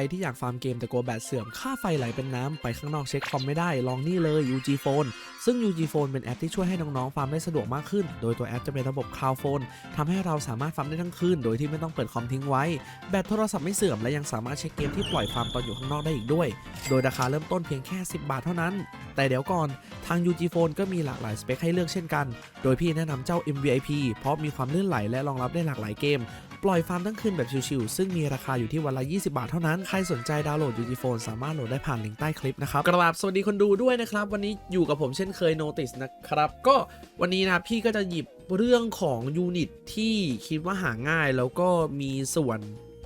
รที่อยากฟาร์มเกมแต่กลัวแบตเสื่อม ค่าไฟไหลเป็นน้ำ ไปข้างนอกเช็คคอมไม่ได้ ลองนี่เลย UG Phone ซึ่ง UG Phone เป็นแอปที่ช่วยให้น้องๆฟาร์มได้สะดวกมากขึ้น โดยตัวแอปจะเป็นระบบ Cloud Phone ทำให้เราสามารถฟาร์มได้ทั้งคืน โดยที่ไม่ต้องเปิดคอมทิ้งไว้ แบตโทรศัพท์ไม่เสื่อม และยังสามารถเช็คเกมที่ปล่อยฟาร์มตอนอยู่ข้างนอกได้อีกด้วย โดยราคาเริ่มต้นเพียงแค่ 10 บาทเท่านั้น แต่เดี๋ยวก่อน ทาง UG Phone ก็มีหลากหลายสเปคให้เลือกเช่นกัน โดยพี่แนะนำเจ้า MVIP เพราะมีความลื่นไหลและรองรับได้หลากหลายเกมปล่อยฟาร์มทั้งคืนแบบชิวๆ ซึ่งมีราคาอยู่ที่วันละ 20 บาทเท่านั้น ใครสนใจดาวน์โหลด UG Phone สามารถโหลดได้ผ่านลิงก์ใต้คลิปนะครับ กราบสวัสดีคนดูด้วยนะครับ วันนี้อยู่กับผมเช่นเคยโนติสนะครับ ก็วันนี้นะพี่ก็จะหยิบเรื่องของยูนิตที่คิดว่าหาง่ายแล้วก็มีส่วน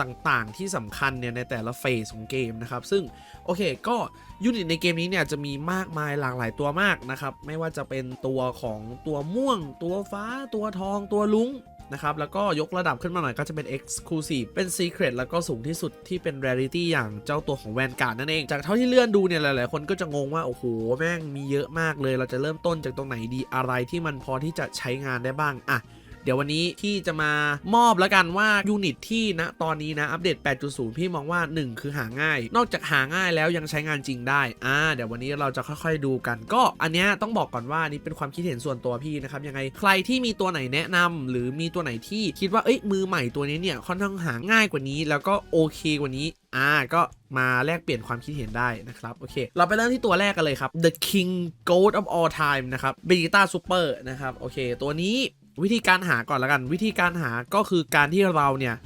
ต่างๆ ที่สำคัญเนี่ยในแต่ละเฟสของเกมนะครับ ซึ่งโอเคก็ยูนิตในเกมนี้เนี่ยจะมีมากมายหลากหลายตัวมากนะครับ ไม่ว่าจะเป็นตัวของตัวม่วง ตัวฟ้าตัวทองตัวลุง นะครับ แล้วก็ยกระดับขึ้นมาหน่อยก็จะเป็น Exclusive เป็น Secret แล้วก็สูงที่สุดที่เป็น Rarity อย่างเจ้าตัวของแวนการ์ดนั่นเอง จากเท่าที่เลื่อนดูเนี่ยหลาย ๆ คนก็จะงงว่า โอ้โห แม่งมีเยอะมากเลย เราจะเริ่มต้นจากตรงไหนดีอะไรที่มันพอที่จะใช้งานได้บ้าง อะ เดี๋ยววันนี้ที่จะมามอบแล้วกันว่ายูนิตที่นะตอนนี้นะอัปเดต 8.0 พี่มองว่า 1 คือหาง่าย นอกจากหาง่ายแล้วยังใช้งานจริงได้อ่าเดี๋ยววันนี้เราจะค่อยๆดูกัน ก็อันเนี้ยต้องบอกก่อนว่านี่เป็นความคิดเห็นส่วนตัวพี่นะครับยังไงใครที่มีตัวไหนแนะนำหรือมีตัวไหนที่คิดว่าเอ้ยมือใหม่ตัวนี้เนี่ยค่อนข้างหาง่ายกว่านี้ แล้วก็โอเคกว่านี้อ่าก็มาแลกเปลี่ยนความคิดเห็นได้นะครับ โอเค เราไปเริ่มที่ตัวแรกกันเลยครับ The King Goat of All Time นะครับ Vegeta Super นะครับ โอเค ตัวนี้ วิธีการหาก่อนละกัน วิธีการหาก็คือการที่เราเนี่ย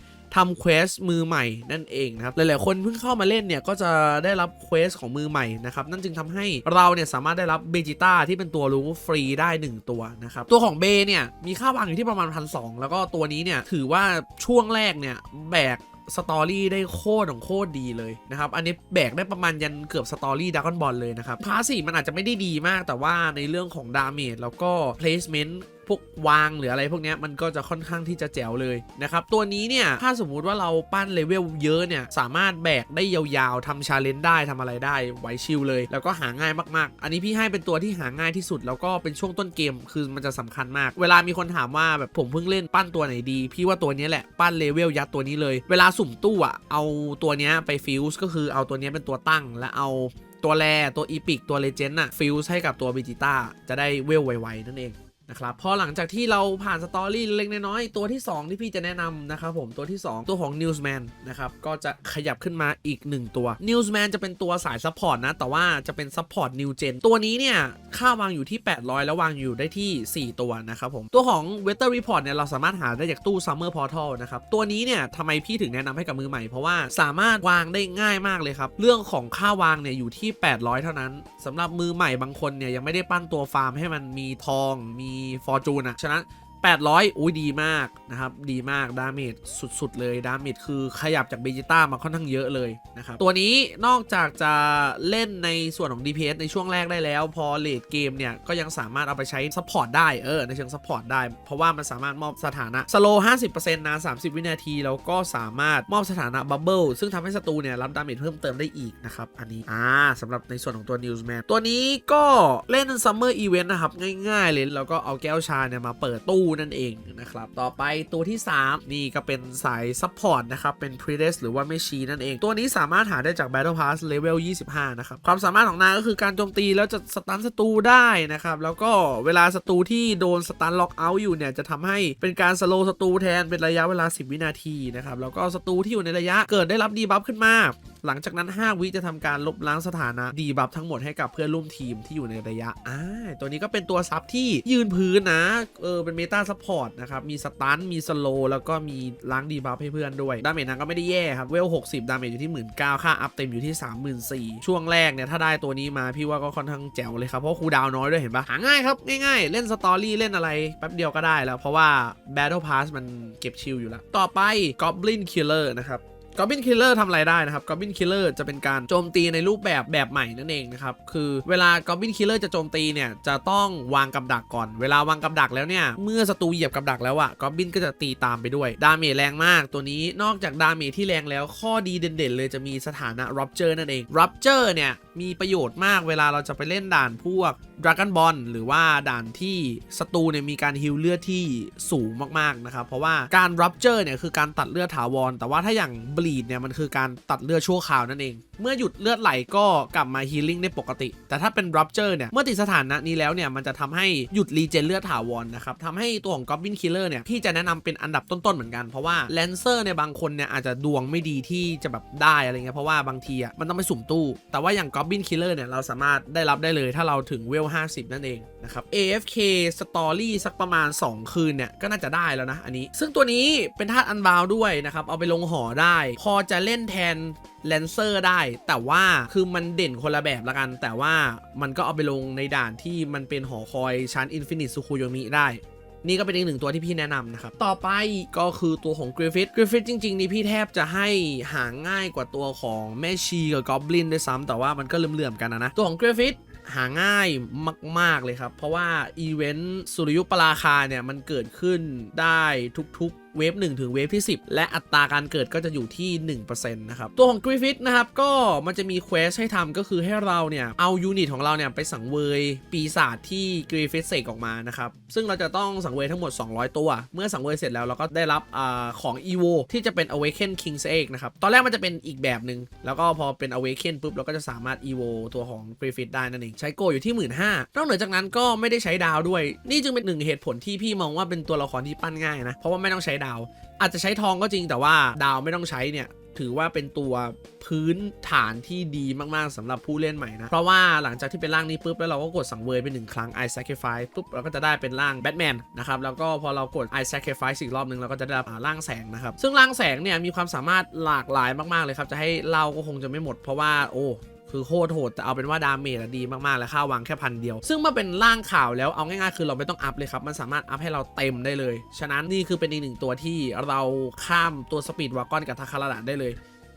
ทำเควสมือใหม่นั่นเองนะครับหลายๆคนเพิ่งเข้ามาเล่นเนี่ยก็จะได้รับเควสของมือใหม่นะครับนั่นจึงทำให้เราเนี่ยสามารถได้รับเบจิต้าที่เป็นตัวรู้ฟรีได้ 1 ตัวนะครับตัวของเบเนี่ยมีค่าวางอยู่ที่ประมาณพันสแล้วก็ตัวนี้เนี่ยถือว่าช่วงแรกเนี่ยแบกสตอรี่ได้โคตรของโคตรดีเลยนะครับ อันนี้แบกได้ประมาณยันเกือบสตอรี่ดักอนบอลเลยนะครับพาสีมันอาจจะไม่ได้ดีมากแต่ว่าในเรื่องของดาเมจแล้วก็ placement พ พวกวางหรืออะไรพวกนี้มันก็จะค่อนข้างที่จะแจ๋วเลยนะครับ ตัวนี้เนี่ย ถ้าสมมุติว่าเราปั้นเลเวลเยอะเนี่ย สามารถแบกได้ยาวๆทำชาเลนจ์ได้ทำอะไรได้ไวชิลเลย แล้วก็หาง่ายมากๆ อันนี้พี่ให้เป็นตัวที่หาง่ายที่สุด แล้วก็เป็นช่วงต้นเกมคือมันจะสำคัญมาก เวลามีคนถามว่าแบบผมเพิ่งเล่นปั้นตัวไหนดี พี่ว่าตัวนี้แหละปั้นเลเวลยัดตัวนี้เลย เวลาสุ่มตู้อะเอาตัวนี้ไปฟิวส์ก็คือเอาตัวนี้เป็นตัวตั้งและเอาตัวแรตัวอีพิกตัวเลเจนด์อะฟิวส์ให้กับตัวเบจิต้าจะได้เวลไวๆนั่นเอง นะครับพอหลังจากที่เราผ่านสตอรี่เล็กน้อยตัวที่ 2 ที่พี่จะแนะนำนะครับผมตัวที่ 2 ตัวของ Newsman นะครับก็จะขยับขึ้นมาอีก 1 ตัว Newsman จะเป็นตัวสายซัพพอร์ตนะ แต่ว่าจะเป็นซัพพอร์ต New Gen ตัวนี้เนี่ย ค่าวางอยู่ที่ 800 แล้ววางอยู่ได้ที่ 4 ตัวนะครับผม ตัวของ Weather Report เนี่ย เราสามารถหาได้จากตู้ Summer Portal นะครับ ตัวนี้เนี่ยทำไมพี่ถึงแนะนำให้กับมือใหม่ เพราะว่าสามารถวางได้ง่ายมากเลยครับเรื่องของค่าวางเนี่ยอยู่ที่ 800 เท่านั้นสำหรับมือใหม่บางคนเนี่ยยังไม่ได้ปั้นตัวฟาร์มให้มันมีทองมีฟอร์จูนอะฉะนั้น 800 อุ้ยดีมากนะครับ ดีมากดาเมจสุดๆ เลยดาเมจคือขยับจากเบจิต้ามาค่อนข้างเยอะเลยนะครับ ตัวนี้นอกจากจะเล่นในส่วนของ DPS ในช่วงแรกได้แล้ว พอเลดเกมเนี่ย ก็ยังสามารถเอาไปใช้ซัพพอร์ตได้เออในเชิงซัพพอร์ตได้ เพราะว่ามันสามารถมอบสถานะสโล50%นาน30 วินาที แล้วก็สามารถมอบสถานะบับเบิลซึ่งทำให้ศัตรูเนี่ยรับดาเมจเพิ่มเติมได้อีกนะครับอันนี้อ่าสำหรับในส่วนของตัว Newsman ตัวนี้ก็เล่น Summer Event นะครับง่ายๆเลยแล้วก็เอาแก้วชาเนี่ยมาเปิดตู้นั่นเองนะครับ ต่อไปตัวที่ 3 นี่ก็เป็นสายซัพพอร์ตนะครับ เป็น p r e d e s หรือว่าไม่ชีนั่นเอง ตัวนี้สามารถหาได้จาก Battle Pass Level 25 นะครับ ความสามารถของนางก็คือการโจมตีแล้วจะสตันศัตรูได้นะครับ แล้วก็เวลาศัตรูที่โดนสตันล็อกเอาท์อยู่เนี่ย จะทำให้เป็นการสโลศัตรูแทนเป็นระยะเวลา 10 วินาทีนะครับ แล้วก็ศัตรูที่อยู่ในระยะเกิดได้รับดีบัฟขึ้นมา หลังจากนั้น 5 วิจะทำการลบล้างสถานะดีบัฟทั้งหมดให้กับเพื่อนร่วมทีมที่อยู่ในระยะอ่าตัวนี้ก็เป็นตัวซับที่ยืนพื้นนะ เออ เป็นเมตาซัพพอร์ตนะครับ มีสตัน มีสโลแล้วก็มีล้างดีบัฟให้เพื่อนด้วย ดาเมจนางก็ไม่ได้แย่ครับ เวล 60 ดาเมจอยู่ที่ 19,000ค่าอัพเต็มอยู่ที่ 34,000ช่วงแรกเนี่ย ถ้าได้ตัวนี้มาพี่ว่าก็ค่อนข้างแจ๋วเลยครับ เพราะคูดาวน์น้อยด้วยเห็นปะหาง่ายครับ ง่ายๆ เล่นสตอรี่เล่นอะไรแป๊บเดียวก็ได้แล้ว เพราะว่า Battle Pass มันเก็บชิลอยู่แล้ว ต่อไป Goblin Killer นะครับ กอบบินคิลเลอร์ทำอะไรได้นะครับกอบบินคิลเลอร์จะเป็นการโจมตีในรูปแบบแบบใหม่นั่นเองนะครับ คือเวลากอบบินคิลเลอร์จะโจมตีเนี่ย จะต้องวางกับดักก่อน เวลาวางกับดักแล้วเนี่ย เมื่อศัตรูเหยียบกับดักแล้วอะกอบบินก็จะตีตามไปด้วย ดาเมจแรงมากตัวนี้ นอกจากดาเมจที่แรงแล้ว ข้อดีเด่นๆ เลยจะมีสถานะรับเจอร์นั่นเองรับเจอร์เนี่ย มีประโยชน์มากเวลาเราจะไปเล่นด่านพวก Dragon Ball หรือว่าด่านที่ศัตรูเนี่ยมีการฮิลเลือดที่สูงมากๆนะครับ เพราะว่าการรับเจอร์เนี่ยคือการตัดเลือดถาวร แต่ว่าถ้าอย่าง b bleed เนี่ยมันคือการตัดเลือดชั่วคราวนั่นเอง เมื่อหยุดเลือดไหลก็กลับมา healing ได้ปกติ แต่ถ้าเป็น rupture เนี่ยเมื่อติดสถานะนี้แล้วเนี่ยมันจะทำให้หยุดรีเจนเลือดถาวรนะครับทำให้ตัวของ goblin killer เนี่ยพี่จะแนะนำเป็นอันดับต้นๆเหมือนกันเพราะว่า lancer เนี่ยบางคนเนี่ยอาจจะดวงไม่ดีที่จะแบบได้อะไรเงี้ยเพราะว่าบางทีอะมันต้องไปสุ่มตู้ แต่ว่าอย่าง goblin killer เนี่ยเราสามารถได้รับได้เลย ถ้าเราถึงเวล 50 นั่นเอง นะครับ AFK story สักประมาณ 2 คืนเนี่ย ก็น่าจะได้แล้วนะอันนี้ ซึ่งตัวนี้เป็นธาตุอันบาวด้วยนะครับ เอาไปลงหอได้ พอจะเล่นแทนแลนเซอร์ได้ แต่ว่าคือมันเด่นคนละแบบละกัน แต่ว่ามันก็เอาไปลงในด่านที่มันเป็นหอคอยชั้นอินฟินิตสุคุโยมิได้นี่ก็เป็นอีกหนึ่งตัวที่พี่แนะนำนะครับ ต่อไปก็คือตัวของกริฟฟิตกริฟฟิตจริง ๆ นี่พี่แทบจะให้หาง่ายกว่าตัวของแม่ชีกับกอบลินด้วยซ้ำแต่ว่ามันก็เหลื่อมๆกันนะนะ ตัวของกริฟฟิต หาง่ายมาก ๆ เลยครับ เพราะว่าอีเวนต์สุริยุปราคาเนี่ย มันเกิดขึ้นได้ทุกๆ เวฟ1ถึงเวฟที่ 10 และอัตราการเกิดก็จะอยู่ที่ 1%นะครับ ตัวของกริฟฟิตนะครับ ก็มันจะมีเควสให้ทำก็คือให้เราเนี่ยเอายูนิตของเราเนี่ยไปสังเวยปีศาจที่กริฟฟิตเสกออกมานะครับ ซึ่งเราจะต้องสังเวยทั้งหมด 200 ตัว เมื่อสังเวยเสร็จแล้วเราก็ได้รับอของ EVO ที่จะเป็น Awaken King's Egg นะครับ ตอนแรกมันจะเป็นอีกแบบหนึ่งแล้วก็พอเป็น Awaken ปุ๊บเราก็จะสามารถ EVO ตัวของกริฟฟิตได้นั่นเองใช้โกอยู่ที่ 1 5ื่นนอกเหนือจากนั้นก็ไม่ได้ใช้ดาวด้วย นี่จึงเป็นหนึ่งเหตุผลที่พี่มองว่าเป็นตัวละครที่ปั้นง่ายนะเพราะว่าไม่ต้องใช้ดาว อาจจะใช้ทองก็จริงแต่ว่าดาวไม่ต้องใช้เนี่ยถือว่าเป็นตัวพื้นฐานที่ดีมากๆสำหรับผู้เล่นใหม่นะ เพราะว่าหลังจากที่เป็นร่างนี้ปุ๊บ แล้วเราก็กดสังเวยไปหนึ่งครั้ง I Sacrifice ปุ๊บ เราก็จะได้เป็นร่างแบทแมนนะครับ แล้วก็พอเรากด I Sacrifice อีกรอบหนึ่งเราก็จะได้รับร่างแสงนะครับ ซึ่งร่างแสงเนี่ยมีความสามารถหลากหลายมากๆเลยครับ จะให้เล่าก็คงจะไม่หมดเพราะว่าโอ้ คือโคตรโหดแต่เอาเป็นว่าดาเมจอะดีมากๆ และค่าวางแค่พันเดียว ซึ่งเมื่อเป็นร่างข่าวแล้วเอาง่ายๆ คือเราไม่ต้องอัพเลยครับ มันสามารถอัพให้เราเต็มได้เลย ฉะนั้นนี่คือเป็นอีกหนึ่งตัวที่เราข้ามตัวสปีดวากอนกับทาคาราดะได้เลย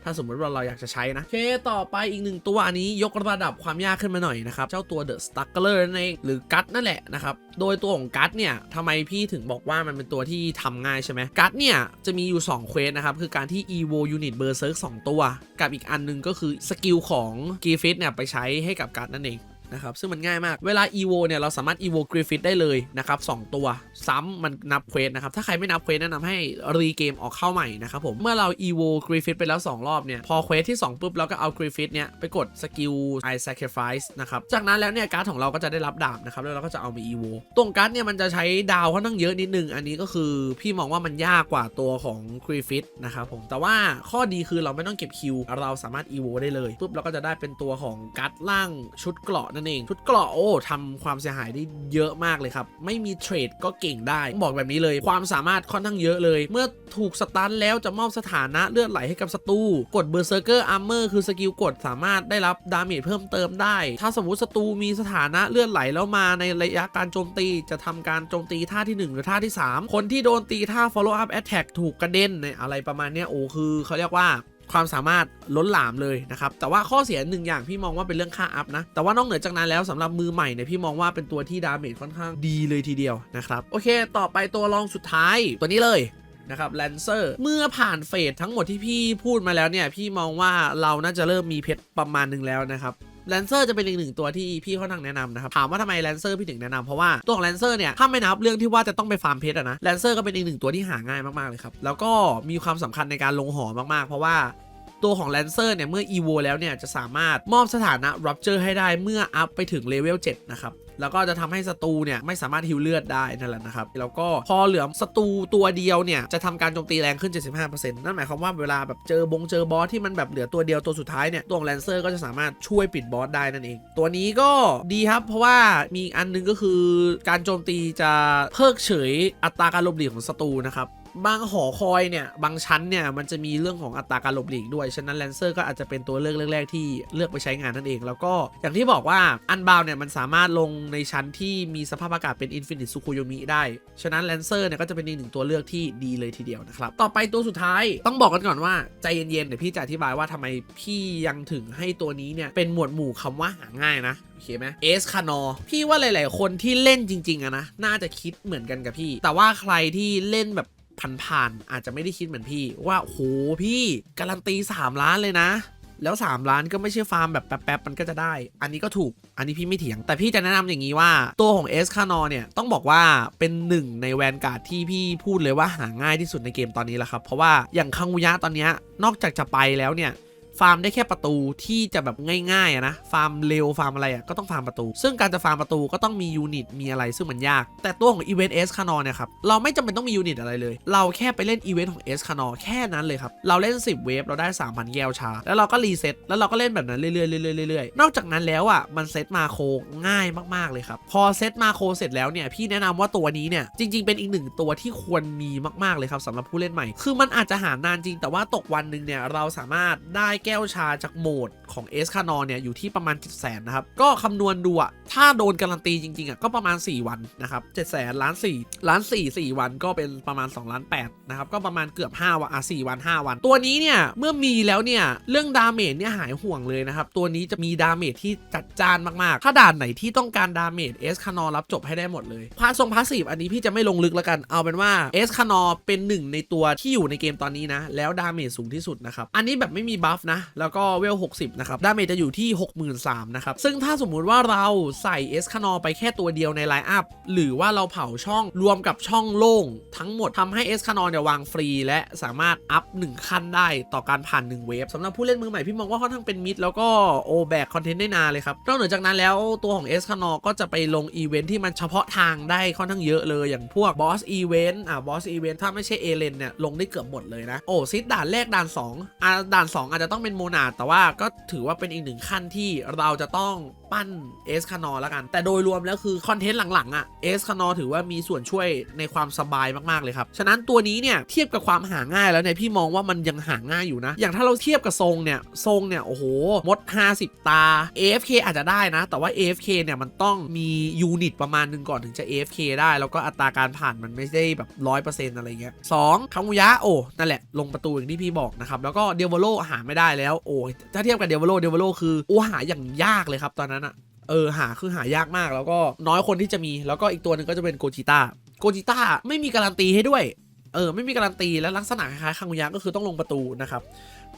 ถ้าสมมติว่าเราอยากจะใช้นะโอเคต่อไปอีกหนึ่งตัวอันนี้ยกระดับความยากขึ้นมาหน่อยนะครับ เจ้าตัว The Stuckler นั่นเองหรือกัตนั่นแหละนะครับ โดยตัวของกัตเนี่ยทำไมพี่ถึงบอกว่ามันเป็นตัวที่ทำง่ายใช่ไหมกัตเนี่ยจะมีอยู่2เควสนะครับ คือการที่ Evo Unit Berserk 2 ตัว กับอีกอันหนึงก็คือสกิลของ g r i f f i t เนี่ยไปใช้ให้กับกัตนั่นเอง นะครับซึ่งมันง่ายมากเวลา EVO เนี่ยเราสามารถ EVO g r i f f i t ได้เลยนะครับ2ตัว ซ้ำมันนับเควสนะครับถ้าใครไม่นับเควสแนะนำให้รีเกมออกเข้าใหม่นะครับผมเมื่อเรา EVO g r i f f i t ไปแล้ว 2 รอบเนี่ยพอเควสที่ 2 ปุ๊บเราก็เอา g r i f f i t เนี่ยไปกดสกิล I Sacrifice นะครับจากนั้นแล้วเนี่ยการ์ดของเราก็จะได้รับดาบนะครับแล้วเราก็จะเอามา EVO ตรงการ์ดเนี่ยมันจะใช้ดาวค่อนข้างเยอะนิดนึงอันนี้ก็คือพี่มองว่ามันยากกว่าตัวของ g r i f f i t นะครับผมแต่ว่าข้อดีคือเราไม่ต้องเก็บคิวเราสามารถ EVO ได้เลยปุ๊บเราก็จะได้เป็นตัวของการ์ดล่างชุดเกราะนั่นเอง ชุดเกราะโอ้ทำความเสียหายได้เยอะมากเลยครับ ไม่มีเทรดก็เก่งได้ต้องบอกแบบนี้เลย ความสามารถค่อนข้างเยอะเลย เมื่อถูกสตันแล้วจะมอบสถานะเลือดไหลให้กับศัตรู กดเบอร์เซอร์เกอร์อาร์เมอร์คือสกิลกดสามารถได้รับดาเมจเพิ่มเติมได้ ถ้าสมมติศัตรูมีสถานะเลือดไหลแล้วมาในระยะการโจมตี จะทำการโจมตีท่าที่ 1 หรือท่าที่ 3 คนที่โดนตีท่า follow up attack ถูกกระเด็นในอะไรประมาณนี้โอ้คือเขาเรียกว่า ความสามารถล้นหลามเลยนะครับ แต่ว่าข้อเสียหนึ่งอย่างพี่มองว่าเป็นเรื่องค่าอัพนะ แต่ว่านอกเหนือจากนั้นแล้วสำหรับมือใหม่เนี่ยพี่มองว่าเป็นตัวที่ดาเมจค่อนข้างดีเลยทีเดียวนะครับ โอเค ต่อไปตัวรองสุดท้ายตัวนี้เลยนะครับแลนเซอร์เมื่อผ่านเฟสทั้งหมดที่พี่พูดมาแล้วเนี่ย พี่มองว่าเราน่าจะเริ่มมีเพชรประมาณหนึ่งแล้วนะครับ แลนเซอร์จะเป็นอีกหนึ่งตัวที่พี่ค่อนข้างแนะนำนะครับ ถามว่าทำไมแลนเซอร์พี่ถึงแนะนำเพราะว่าตัวของแลนเซอร์เนี่ยถ้าไม่นับเรื่องที่ว่าจะต้องไปฟาร์มเพชรอะนะแลนเซอร์ก็เป็นอีกหนึ่งตัวที่หาง่ายมากๆเลยครับแล้วก็มีความสำคัญในการลงหอมากๆ เพราะว่า ตัวของแลนเซอร์เนี่ยเมื่อ EVO แล้วเนี่ยจะสามารถมอบสถานะ Rupture ให้ได้เมื่ออัพไปถึงเลเวล7นะครับแล้วก็จะทำให้ศัตรูเนี่ยไม่สามารถฮิวเลือดได้นั่นแหละนะครับ แล้วก็พอเหลือศัตรูตัวเดียวเนี่ยจะทำการโจมตีแรงขึ้น 75%นั่นหมายความว่าเวลาแบบเจอบงเจอบอสที่มันแบบเหลือตัวเดียวตัวสุดท้ายเนี่ยตัวของแลนเซอร์ก็จะสามารถช่วยปิดบอสได้นั่นเอง ตัวนี้ก็ดีครับ เพราะว่ามีอันหนึงก็คือการโจมตีจะเพิกเฉยอัตราการหลบหลีกของศัตรูนะครับ บางหอคอยเนี่ย บางชั้นเนี่ย มันจะมีเรื่องของอัตราการหลบหลีกด้วย ฉะนั้นแลนเซอร์ก็อาจจะเป็นตัวเลือกแรกๆที่เลือกไปใช้งานนั่นเอง แล้วก็อย่างที่บอกว่าอันบาวเนี่ยมันสามารถลงในชั้นที่มีสภาพอากาศเป็นอินฟินิตสุคุโยมิได้ ฉะนั้นแลนเซอร์เนี่ยก็จะเป็นอีกหนึ่งตัวเลือกที่ดีเลยทีเดียวนะครับ ต่อไปตัวสุดท้ายต้องบอกกันก่อนว่าใจเย็นๆเดี๋ยวพี่จะอธิบายว่าทำไมพี่ยังถึงให้ตัวนี้เนี่ยเป็นหมวดหมู่คำว่าหาง่ายนะโอเคไหมเอสคานอพี่ว่าหลาย ๆ คนที่เล่นจริง ๆอะนะน่าจะคิดเหมือนกันกับพี่ แต่ว่าใครที่เล่นแบบ ผ่านๆอาจจะไม่ได้คิดเหมือนพี่ ว่าโหพี่การันตี 3 ล้านเลยนะ แล้ว 3 ล้านก็ไม่ใช่ฟาร์มแบบแป๊บๆมันก็จะได้ อันนี้ก็ถูกอันนี้พี่ไม่เถียง แต่พี่จะแนะนำอย่างนี้ว่าตัวของเอสคานอเนี่ยต้องบอกว่าเป็นหนึ่งในแวนการ์ดที่พี่พูดเลยว่าหาง่ายที่สุดในเกมตอนนี้แหละครับเพราะว่าอย่างคังุยะตอนเนี้ยนอกจากจะไปแล้วเนี่ย ฟาร์มได้แค่ประตูที่จะแบบง่ายๆนะฟาร์มเร็วฟาร์มอะไรอะก็ต้องฟาร์มประตู ซึ่งการจะฟาร์มประตูก็ต้องมียูนิตมีอะไรซึ่งมันยาก แต่ตัวของอีเวนต์เอสคานอเนี่ยครับเราไม่จำเป็นต้องมียูนิตอะไรเลย เราแค่ไปเล่นอีเวนต์ของเอสคานอแค่นั้นเลยครับ เราเล่น 10 เวฟเราได้ 3,000 แก้วชา แล้วเราก็รีเซ็ตแล้วเราก็เล่นแบบนั้นเรื่อยๆเรื่อยๆนอกจากนั้นแล้วอะมันเซตมาโคง่ายมากๆเลยครับพอเซตมาโคเสร็จแล้วเนี่ยพี่แนะนำว่าตัวนี้เนี่ยจริง ๆเป็นอีกหนึ่งตัวที่ควรมีมากๆเลยครับสำหรับผู้เล่นใหม่ คือมันอาจจะหานานจริง แต่ว่าตกวันหนึ่งเนี่ยเราสามารถได้แแก้วชาจากโหมดของเอสคานอนเนี่ยอยู่ที่ประมาณ 7 0 0 0 0นะครับ ก็คำนวณดูอะถ้าโดนการันตีจริงๆอะก็ประมาณ 4 วันนะครับ7 0 0 0 0ล้าน4ล้าน4 4 วันก็เป็นประมาณ2ล้าน8นะครับ ก็ประมาณเกือบ 5 วันอะ4วัน 5 วัน ตัวนี้เนี่ยเมื่อมีแล้วเนี่ยเรื่องดาเมจเนี่ยหายห่วงเลยนะครับ ตัวนี้จะมีดาเมจที่จัดจ้านมากๆ ถ้าด่านไหนที่ต้องการดาเมจเอสคานอรับจบให้ได้หมดเลยพาทรงพาสีฟอันนี้พี่จะไม่ลงลึกแล้วกันเอาเป็นว่าเอสคานอเป็นหนึ่งในตัวที่อยู่ในเกมตอนนี้นะแล้วดาเมจสูงที่สุดนะครับอันนี้แบบไม่มีบัฟนะแล้วก็เวล 60 นะครับ ดาเมจจะอยู่ที่ 63,000นะครับ ซึ่งถ้าสมมุติว่าเราใส่เอสคานอไปแค่ตัวเดียวในไลน์อัพ หรือว่าเราเผาช่องรวมกับช่องโล่ง ทั้งหมดทำให้เอสคานอเนี่ยวางฟรี และสามารถอัพ 1 ขั้นได้ต่อการผ่าน 1 เวฟสำหรับผู้เล่นมือใหม่พี่มองว่าค่อนข้างเป็นมิดแล้วก็โอแบกคอนเทนต์ได้นานเลยครับนอกเหนือจากนั้นแล้วตัวของเอสคานอก็จะไปลงอีเวนท์ที่มันเฉพาะทางได้ค่อนข้างเยอะเลยอย่างพวกบอสอีเวนต์อะบอสอีเวนต์ถ้าไม่ใช่เอเลนเนี่ยลงได้เกือบหมดเลยนะโอ้ซิดด่านแรกด่าน2อะด่าน 2 อาจจะต้องเป็นโมนาดแต่ว่าก็ถือว่าเป็นอีกหนึ่งขั้นที่เราจะต้องปั้นเอสคานอแล้วกัน แต่โดยรวมแล้วคือคอนเทนต์หลังๆอะเอสคานอถือว่ามีส่วนช่วยในความสบายมากๆเลยครับ ฉะนั้นตัวนี้เนี่ยเทียบกับความหาง่ายแล้วเนี่ยพี่มองว่ามันยังหาง่ายอยู่นะ อย่างถ้าเราเทียบกับทรงเนี่ยทรงเนี่ยโอ้โหมด 50 ตา AFK อาจจะได้นะ แต่ว่า AFK เนี่ยมันต้องมียูนิตประมาณหนึงก่อนถึงจะ AFK ได้แล้วก็อัตราการผ่านมันไม่ได้แบบร้อยเปอร์เซ็นต์อะไรเงี้ยสองคามุยะโอ้นั่นแหละลงประตูอย่างที่พี่บอกนะครับแล้วก็เดวโลหาไม่ได้แล้วโอ้ยถ้าเทียบกับเดวโลเดวโลคือโอ้หาอย่างยากเลยครับตอนนั้นอะเออหาคือหายากมากแล้วก็น้อยคนที่จะมีแล้วก็อีกตัวหนึ่งก็จะเป็นโกจิต้าโกจิต้าไม่มีการันตีให้ด้วยเออไม่มีการันตีและลักษณะคล้ายคังยะก็คือต้องลงประตูนะครับ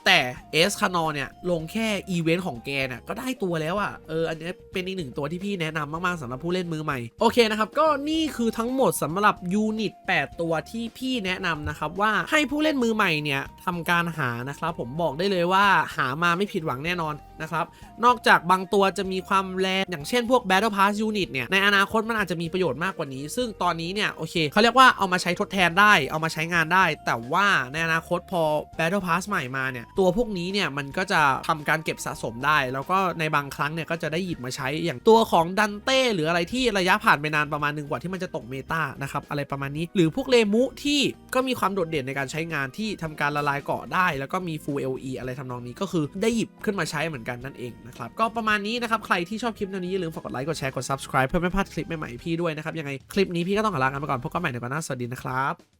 แต่เอสคานอเนี่ย ลงแค่อีเวนต์ของแกเนี่ยก็ได้ตัวแล้วอะ่ะ เออ อันนี้เป็นอีกหนึ่งตัวที่พี่แนะนำมาก ๆสำหรับผู้เล่นมือใหม่ โอเคนะครับ ก็นี่คือทั้งหมดสำหรับยูนิต 8 ตัวที่พี่แนะนำนะครับ ว่าให้ผู้เล่นมือใหม่เนี่ยทำการหานะครับผมบอกได้เลยว่าหามาไม่ผิดหวังแน่นอนนะครับ นอกจากบางตัวจะมีความแรงอย่างเช่นพวก Battle Pass Unit เนี่ย ในอนาคตมันอาจจะมีประโยชน์มากกว่านี้ ซึ่งตอนนี้เนี่ยโอเคเขาเรียกว่าเอามาใช้ทดแทนได้ เอามาใช้งานได้ แต่ว่าในอนาคตพอ Battle Pass ใหม่มาเนี่ยตัวพวกนี้เนี่ยมันก็จะทำการเก็บสะสมได้ แล้วก็ในบางครั้งเนี่ยก็จะได้หยิบมาใช้อย่างตัวของดันเต้หรืออะไรที่ระยะผ่านไปนานประมาณหนึ่งกว่าที่มันจะตกเมตานะครับอะไรประมาณนี้ หรือพวกเลมุที่ก็มีความโดดเด่นในการใช้งานที่ทำการละลายเกาะได้ แล้วก็มี Full LE อะไรทำนองนี้ก็คือได้หยิบขึ้นมาใช้เหมือนกันนั่นเองนะครับก็ประมาณนี้นะครับใครที่ชอบคลิปแนวนี้อย่าลืมฝากกดไลค์กดแชร์กด subscribe เพื่อไม่พลาดคลิปใหม่ๆพี่ด้วยนะครับยังไงคลิปนี้พี่ก็ต้องขอลากันไปก่อนพบกันใหม่ในวันหน้าสวัสดีนะครับ